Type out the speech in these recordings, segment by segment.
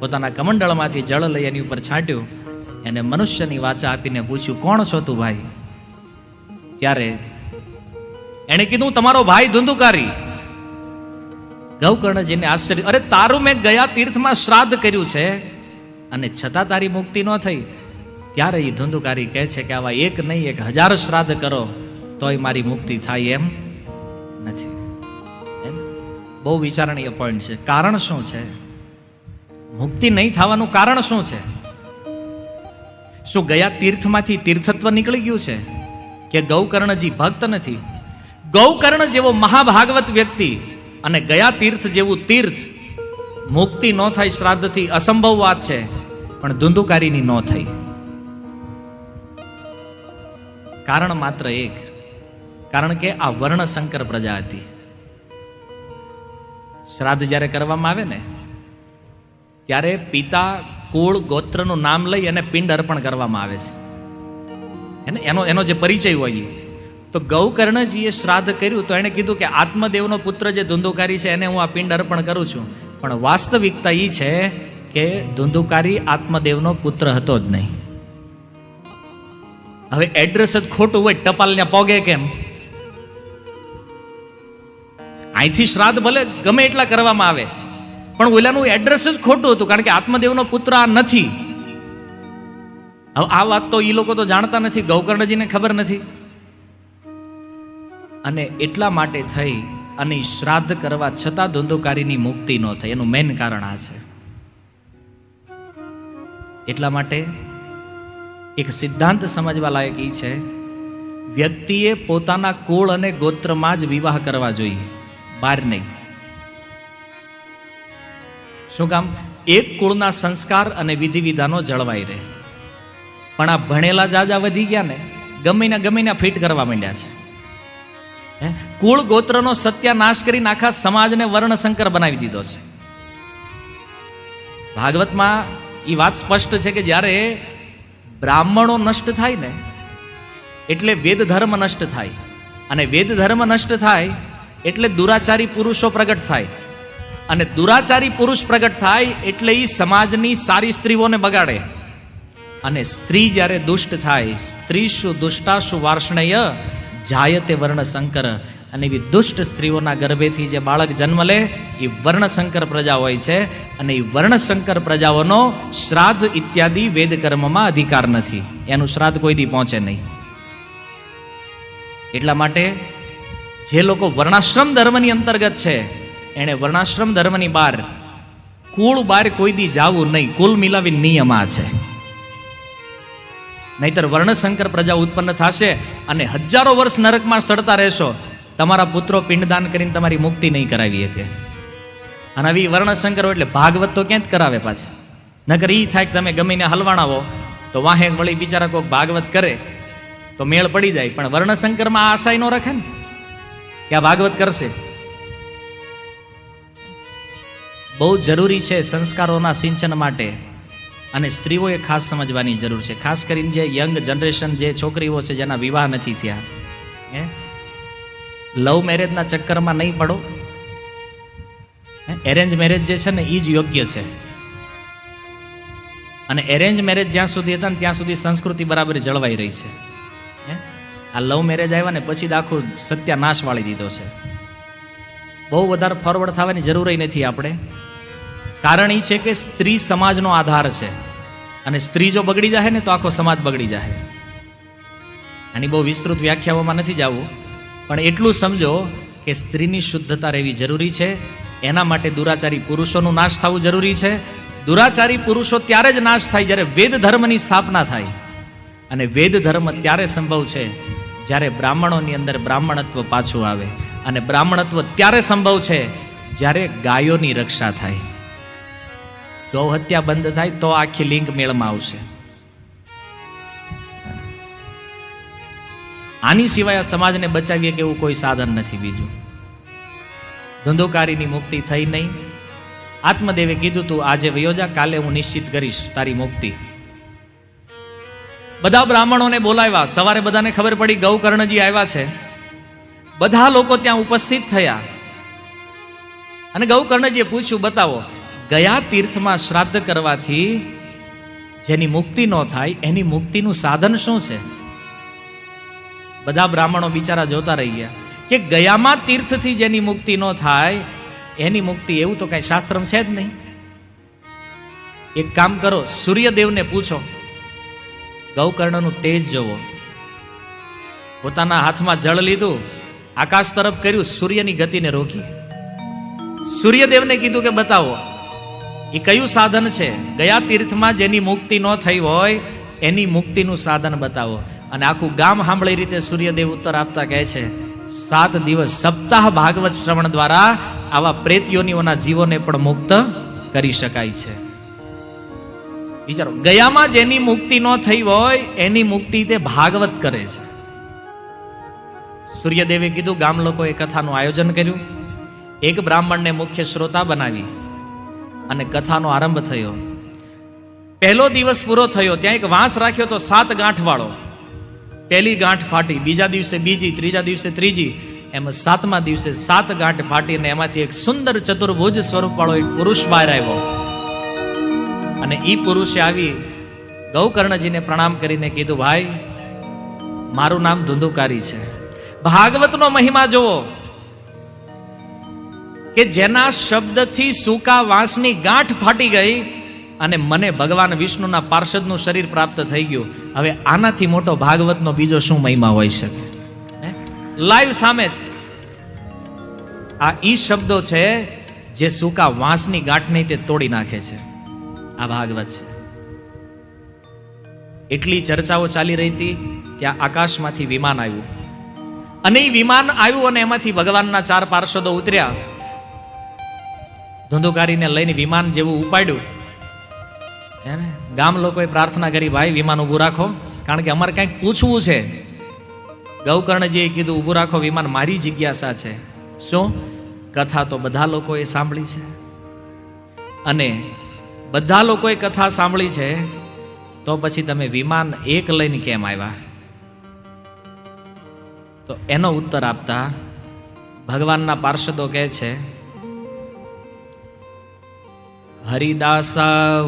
પોતાના કમંડળમાંથી જળ લઈ એની ઉપર છાંટ્યું. એને મનુષ્યની વાચા આપીને પૂછ્યું, કોણ છો તું ભાઈ? ત્યારે એણે કીધું તમારો ભાઈ ધુંધુકારી. ગૌકર્ણજીને આશ્ચર્ય, અરે, તારું મેં ગયા તીર્થમાં શ્રાદ્ધ કર્યું છે અને છતાં તારી મુક્તિ ન થઈ. ત્યારે એ ધુંધુકારી કહે છે કે, આવા એક નહીં, એક હજાર શ્રાદ્ધ કરો, તોય મારી મુક્તિ થાય એમ નથી? બહુ વિચારણીય પોઈન્ટ છે. કારણ શું છે? મુક્તિ નહીં થવાનું કારણ શું છે? શું ગયા તીર્થમાંથી તીર્થત્વ નીકળી ગયું છે? કે ગૌકર્ણજી ભક્ત નથી? ગૌકર્ણ જેવો મહાભાગવત વ્યક્તિ અને ગયા તીર્થ જેવું તીર્થ મુક્તિ ન થાય શ્રાદ્ધથી અસંભવ વાત છે, પણ ધુંધુકારીની ન થઈ. કારણ માત્ર એક, કારણ કે આ વર્ણશંકર પ્રજા હતી. શ્રાદ્ધ જ્યારે કરવામાં આવે ને ત્યારે પિતા કુળ ગોત્રનું નામ લઈ અને પિંડ અર્પણ કરવામાં આવે છે. એને, એનો એનો જે પરિચય હોય એ. તો ગૌકર્ણજીએ શ્રાદ્ધ કર્યું તો એણે કીધું કે આત્મદેવનો પુત્ર જે ધુંધુકારી છે એને હું આ પિંડ અર્પણ કરું છું. પણ વાસ્તવિકતા એ છે કે ધુંધુકારી આત્મદેવનો પુત્ર હતો જ નહીં. હવે એડ્રેસ જ ખોટું હોય, ટપાલને પોગે કેમ? અહીંથી શ્રાદ્ધ ભલે ગમે એટલા કરવામાં આવે. પણ ઓલાનું એડ્રેસ જ ખોટું હતું, કારણ કે આત્મદેવનો પુત્ર આ નથી. હવે આ વાત તો એ લોકો તો જાણતા નથી, ગૌકર્ણજીને ખબર નથી. અને એટલા માટે થઈ અને શ્રાદ્ધ કરવા છતાં ધુંધુકારીની મુક્તિ ન થઈ. એનું મેઇન કારણ આ છે. એટલા માટે એક સિદ્ધાંત સમજવા લાયક એ છે, વ્યક્તિએ પોતાના કુળ અને ગોત્રમાં જ વિવાહ કરવા જોઈએ, બહાર નહીં. શું કામ? એક કુળના સંસ્કાર અને વિધિ વિધાનો જળવાઈ રહે. પણ આ ભણેલા જાજા વધી ગયા ને ગમે ગમે ફિટ કરવા માંડ્યા છે? કુળ ગોત્રનો સત્યાનાશ કરીને આખા સમાજને વર્ણશંકર બનાવી દીધો છે. ભાગવતમાં એ વાત સ્પષ્ટ છે કે જ્યારે બ્રાહ્મણો નષ્ટ થાય ને, એટલે વેદ ધર્મ નષ્ટ થાય. અને વેદ ધર્મ નષ્ટ થાય, એટલે દુરાચારી પુરુષો પ્રગટ થાય. અને દુરાચારી પુરુષ પ્રગટ થાય એટલે એ સમાજની સારી સ્ત્રીઓને બગાડે. અને સ્ત્રી જ્યારે દુષ્ટ થાય, સ્ત્રી શું દુષ્ટાશુ વાર્ષણય? જાયતે વર્ણશંકર. અને એવી દુષ્ટ સ્ત્રીઓના ગર્ભેથી જે બાળક જન્મ લે એ વર્ણશંકર પ્રજા હોય છે. અને એ વર્ણશંકર પ્રજાઓનો શ્રાદ્ધ ઇત્યાદિ વેદ કર્મમાં અધિકાર નથી. એનું શ્રાદ્ધ કોઈ દી પહોંચે નહીં. એટલા માટે જે લોકો વર્ણાશ્રમ ધર્મની અંતર્ગત છે એણે વર્ણાશ્રમ ધર્મની બહાર કુળ બહાર કોઈ દી જાવું નહીં. કુલ મિલાવી નિયમ આ છે. નહીતર વર્ણશંકર પ્રજા ઉત્પન્ન થશે અને હજારો વર્ષ નરકમાં સડતા રહેશો. તમારા પુત્રો પિંડદાન કરીને તમારી મુક્તિ નહીં કરાવી શકે. અને આવી વર્ણશંકર એટલે ભાગવત તો ક્યાં જ કરાવે પાછા. નકર એ થાય કે તમે ગમીને હલવાણાવો, તો વાહે વળી બિચારા કોઈક ભાગવત કરે, તો મેળ પડી જાય. પણ વર્ણશંકરમાં આશાય ન રાખે ને? કે આ ભાગવત કરશે? બહુ જરૂરી છે સંસ્કારોના સિંચન માટે. અને સ્ત્રીઓએ ખાસ સમજવાની જરૂર છે. ખાસ કરીને જે યંગ જનરેશન જે છોકરીઓ છે જેના વિવાહ નથી થયા. હે? લવ મેરેજના ચક્કરમાં નહીં પડો. એરેન્જ મેરેજ જે છે ને એ જ યોગ્ય છે. અને એરેન્જ મેરેજ જ્યાં સુધી હતા ને, ત્યાં સુધી સંસ્કૃતિ બરાબર જળવાઈ રહી છે. આ લવ મેરેજ આવ્યા ને, પછી જ આખું સત્યાનાશ વાળી દીધો છે. બહુ વધારે ફોરવર્ડ થવાની જરૂર નથી આપણે. કારણ એ છે કે સ્ત્રી સમાજનો આધાર છે. અને સ્ત્રી જો બગડી જાય ને તો આખો સમાજ બગડી જાય આની બહુ વિસ્તૃત વ્યાખ્યાઓમાં નથી જવું, પણ એટલું સમજો કે સ્ત્રીની શુદ્ધતા રહેવી જરૂરી છે. એના માટે દુરાચારી પુરુષોનું નાશ થવું જરૂરી છે. દુરાચારી પુરુષો ત્યારે જ નાશ થાય જ્યારે વેદ ધર્મની સ્થાપના થાય. અને વેદ ધર્મ ત્યારે સંભવ છે જ્યારે બ્રાહ્મણોની અંદર બ્રાહ્મણત્વ પાછું આવે. અને બ્રાહ્મણત્વ ત્યારે સંભવ છે જ્યારે ગાયોની રક્ષા થાય. ગૌ હત્યા બંધ થાય તો આખી લિંક મેળમાં આવશે. આની સિવાય આ સમાજને બચાવીએ કે એવું કોઈ સાધન નથી બીજું. ધંધોકારીની મુક્તિ થઈ નહીં. આત્મદેવે કીધું, તું આજે વયોજા, કાલે હું નિશ્ચિત કરીશ તારી મુક્તિ. બધા બ્રાહ્મણોને બોલાવ્યા. સવારે બધાને ખબર પડી ગૌકર્ણજી આવ્યા છે. બધા લોકો ત્યાં ઉપસ્થિત થયા. અને ગૌકર્ણજીએ પૂછ્યું, બતાવો ગયા તીર્થમાં શ્રાદ્ધ કરવાથી જેની મુક્તિ ન થાય, એની મુક્તિનું સાધન શું છે? બધા બ્રાહ્મણો બિચારા જોતા રહી ગયા કે ગયામાં તીર્થથી જેની મુક્તિ ન થાય, એની મુક્તિ એવું તો કઈ શાસ્ત્રમ છે જ નહીં. એક કામ કરો, સૂર્યદેવને પૂછો. ગૌકર્ણનું તેજ જોવો. પોતાના હાથમાં જળ લીધું, આકાશ તરફ કર્યું, સૂર્યની ગતિને રોકી. સૂર્યદેવને કીધું કે બતાવો એ કયું સાધન છે? ગયા તીર્થમાં જેની મુક્તિ ન થઈ હોય, એની મુક્તિનું સાધન બતાવો. અને આખું ગામ સાંભળી રીતે સૂર્યદેવ ઉત્તર આપતા કહે છે, સાત દિવસ સપ્તાહ ભાગવત શ્રવણ દ્વારા આવા પ્રેતયોનીઓના જીવોને પણ મુક્ત કરી શકાય છે. વિચારો, ગયામાં જેની મુક્તિ ન થઈ હોય, એની મુક્તિ તે ભાગવત કરે છે. સૂર્યદેવે કીધું, ગામ લોકોએ કથાનું આયોજન કર્યું. એક બ્રાહ્મણને મુખ્ય શ્રોતા બનાવી. અને કથાનો આરંભ થયો. પહેલો દિવસ પૂરો થયો. ત્યાં એક વાંસ રાખ્યો તો સાત ગાંઠ વાળો પહેલી ગાંઠ ફાટી, બીજા દિવસે બીજી, ત્રીજા દિવસે ત્રીજી. એમ સાતમા દિવસે સાત ગાંઠ ફાટીને એમાંથી એક સુંદર ચતુર્ભુજ સ્વરૂપ વાળો એક પુરુષ બહાર આવ્યો. અને એ પુરુષે આવી ગૌકર્ણજીને પ્રણામ કરીને કીધું, ભાઈ, મારું નામ ધુંધુકારી છે. ભાગવતનો મહિમા જુઓ. કે જેના શબ્દથી સૂકા વાંસની ગાંઠ ફાટી ગઈ અને મને ભગવાન વિષ્ણુના પાર્ષદનું શરીર પ્રાપ્ત થઈ ગયું. હવે આનાથી મોટો ભાગવતનો બીજો શું મહિમા હોઈ શકે? લાઈવ સામે છે આ ઈ શબ્દો છે જે સૂકા વાંસની ગાંઠને તે તોડી નાખે છે. આ ભાગવત છે. એટલી ચર્ચાઓ ચાલી રહી હતી ત્યાં આકાશમાંથી વિમાન આવ્યું. અને એ વિમાન આવ્યું અને એમાંથી ભગવાનના ચાર પાર્ષદો ઉતર્યા. ધુંધુકારીને લઈને વિમાન જેવું ઉપાડ્યું. હે ને ગામ લોકોએ પ્રાર્થના કરી, ભાઈ, વિમાન ઊભું રાખો, કારણ કે અમારે કાંઈક પૂછવું છે. ગૌકર્ણજીએ કીધું, ઊભું રાખો, વિમાન મારી જિજ્ઞાસા છે. શું? કથા તો બધા લોકોએ સાંભળી છે. અને બધા લોકોએ કથા સાંભળી છે, તો પછી તમે વિમાન એક લઈને કેમ આવ્યા? તો એનો ઉત્તર આપતા ભગવાનના પાર્ષદો કહે છે હરિદાસા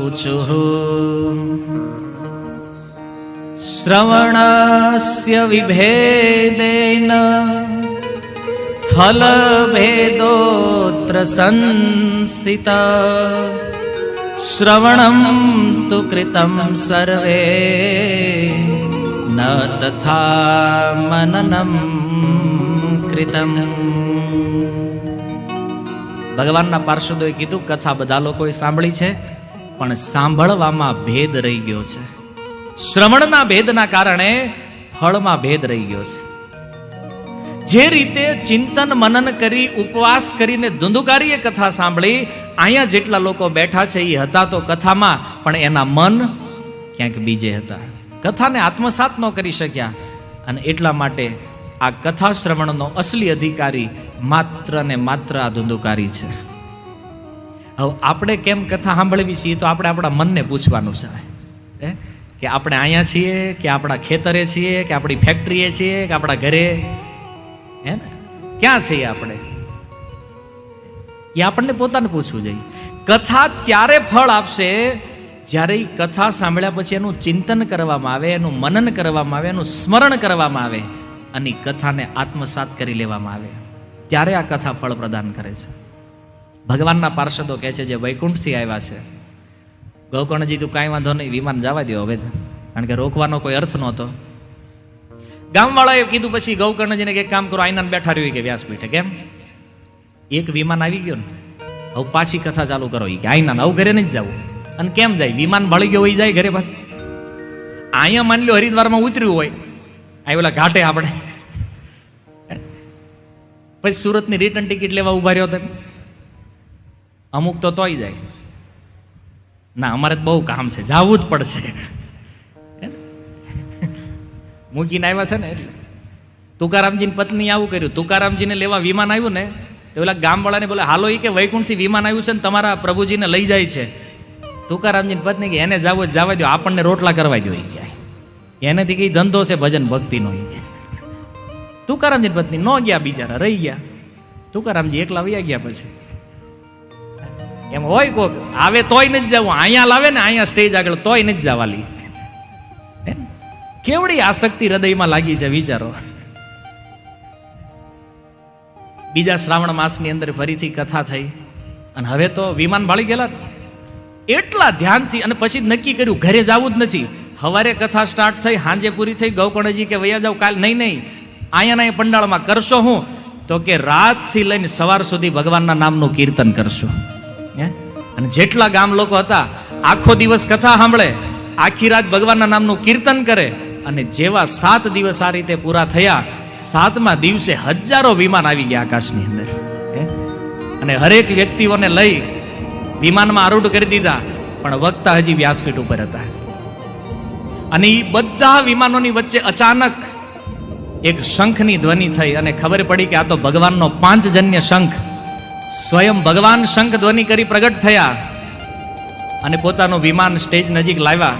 श्रवणस्य વિભેદેન ફલભેદોત્ર સંસ્થિત શ્રવણમ તુ કૃતમ સર્વે. ન તથા મનનમ કૃતમ. ભગવાનના પાર્ષદોએ કીધું, કથા બધા લોકોએ સાંભળી છે, પણ સાંભળવામાં ભેદ રહી ગયો છે. શ્રવણના ભેદના કારણે ફળમાં ભેદ રહી ગયો છે. જે રીતે ચિંતન મનન કરી, ઉપવાસ કરીને ધુંધુકારીએ કથા સાંભળી, અહીંયા જેટલા લોકો બેઠા છે એ હતા તો કથામાં, પણ એના મન ક્યાંક બીજે હતા. કથાને આત્મસાત ન કરી શક્યા અને એટલા માટે આ કથા શ્રવણનો અસલી અધિકારી માત્ર ને માત્ર આ ધુંધુકારી છે. હવે આપણે કેમ કથા સાંભળવી છીએ તો આપણે આપણા મનને પૂછવાનું છે. હે? કે આપણે અહીંયા છીએ, કે આપણા ખેતરે છીએ, કે આપણી ફેક્ટરીએ છીએ, કે આપણા ઘરે? હે ને? ક્યાં છીએ આપણે? એ આપણને પોતાને પૂછવું જોઈએ. કથા ત્યારે ફળ આપશે? જ્યારે એ કથા સાંભળ્યા પછી એનું ચિંતન કરવામાં આવે, એનું મનન કરવામાં આવે, એનું સ્મરણ કરવામાં આવે. અને કથાને આત્મસાત કરી લેવામાં આવે. ત્યારે આ કથા ફળ પ્રદાન કરે છે. ભગવાનના પાર્ષદો કહે છે, જે વૈકુંઠથી આવ્યા છે, ગૌકર્ણજી, તું કાંઈ વાંધો નહીં, વિમાન જવા દો હવે કારણ કે રોકવાનો કોઈ અર્થ નહોતો. ગામવાળાએ કીધું પછી ગૌકર્ણજીને કે કામ કરો, આઈનાને બેઠા રહ્યું કે વ્યાસપીઠે કેમ એક વિમાન આવી ગયો ને, હવે પાછી કથા ચાલુ કરો. કે આઈના આવું ઘરે નથી જવું. અને કેમ જાય? વિમાન ભળી ગયો હોય જાય ઘરે પાછું. અહીંયા માની લો હરિદ્વારમાં ઉતર્યું હોય આ ઓલા ઘાટે આપણે. પછી સુરતની રિટર્ન ટિકિટ લેવા ઊભા રહ્યો તમે અમુક તો તોય જાય. ના, અમારે બહુ કામ છે, જવું જ પડશે. મૂકીને આવ્યા છે ને એટલે. તુકારામજીની પત્ની આવું કર્યું. તુકારામજીને લેવા વિમાન આવ્યું ને, તો પેલા ગામવાળાને બોલે, હાલો એ કે વૈકુંઠથી વિમાન આવ્યું છે ને, તમારા પ્રભુજીને લઈ જાય છે. તુકારામજીની પત્ની કે, એને જાવ જવા દો આપણને રોટલા કરવા દો એ એનેથી કઈ ધંધો છે ભજન ભક્તિનો તુકારામજી પત્ની ન ગયા બિચારા, રહી ગયા. તુકારામજી એકલા વયા ગયા પછી. એમ હોય કોક, આવે તોય નથી જવું. અહીંયા લાવે ને અહીંયા સ્ટેજ આગળ તોય નથી જવાલી? કેવડી આસક્તિ હૃદયમાં લાગી છે વિચારો. બીજા શ્રાવણ માસની અંદર ફરીથી કથા થઈ. અને હવે તો વિમાન ભાળી ગયેલા. એટલા ધ્યાનથી અને પછી નક્કી કર્યું, ઘરે જવું જ નથી. હવારે કથા સ્ટાર્ટ થઈ, હાંજે પૂરી થઈ ગૌકર્ણજી કે વૈયા જાવ કાલ નહીં નહીં. અહીંયાના અહીં પંડાળમાં કરશો હું? તો કે રાતથી લઈને સવાર સુધી ભગવાનના નામનું કીર્તન કરશું. હે? અને જેટલા ગામ લોકો હતા, આખો દિવસ કથા સાંભળે, આખી રાત ભગવાનના નામનું કીર્તન કરે અને જેવા સાત દિવસ આ રીતે પૂરા થયા, સાતમા દિવસે હજારો વિમાન આવી ગયા આકાશની અંદર? અને હરેક વ્યક્તિઓને લઈ વિમાનમાં આરૂઢ કરી દીધા, પણ વક્તા હજી વ્યાસપીઠ ઉપર હતા. અને એ બધા વિમાનોની વચ્ચે અચાનક એક શંખની ધ્વનિ થઈ અને ખબર પડી કે આ તો ભગવાનનો પાંચજન્ય શંખ. સ્વયં ભગવાન શંખ ધ્વનિ કરી પ્રગટ થયા અને પોતાનું વિમાન સ્ટેજ નજીક લાવ્યા.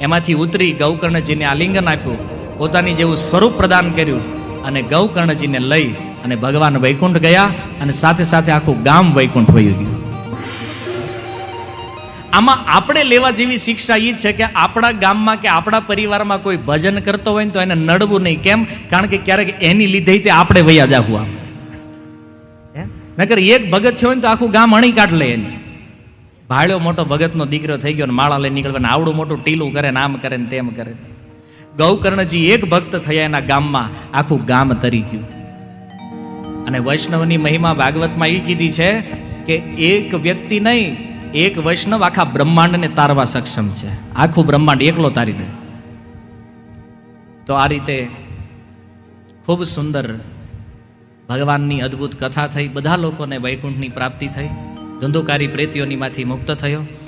એમાંથી ઉતરી ગૌકર્ણજીને આલિંગન આપ્યું. પોતાની જેવું સ્વરૂપ પ્રદાન કર્યું અને ગૌકર્ણજીને લઈ અને ભગવાન વૈકુંઠ ગયા અને સાથે સાથે આખું ગામ વૈકુંઠ વયું ગયું. આમાં આપણે લેવા જેવી શિક્ષા એ છે કે આપણા ગામમાં કે આપણા પરિવારમાં કોઈ ભજન કરતો હોય ને તો એને નડવું નહીં. કેમ? કારણ કે ક્યારેક એની લીધે તે આપણે વૈયા જાહુ આમ. નકર એક ભગત છે હોય ને તો આખું ગામ અણી કાઢ લે એની. ભાડ્યો મોટો ભગતનો દીકરો થઈ ગયો ને માળા લઈ નીકળવા ને આવડું મોટું ટીલું કરે ને આમ કરે ને તેમ કરે. ગૌકર્ણજી એક ભક્ત થયા એના ગામમાં આખું ગામ તરી ગયું. અને વૈષ્ણવની મહિમા ભાગવતમાં એ કીધી છે કે એક વ્યક્તિ નહીં એક વૈષ્ણવ આખા બ્રહ્માંડને તારવા સક્ષમ છે. આખું બ્રહ્માંડ એકલો તારી દે. તો આ રીતે ખૂબ સુંદર ભગવાનની અદ્ભુત કથા થઈ, બધા લોકોને વૈકુંઠની પ્રાપ્તિ થઈ, ધંધુકારી પ્રેતીઓની માંથી મુક્ત થયો.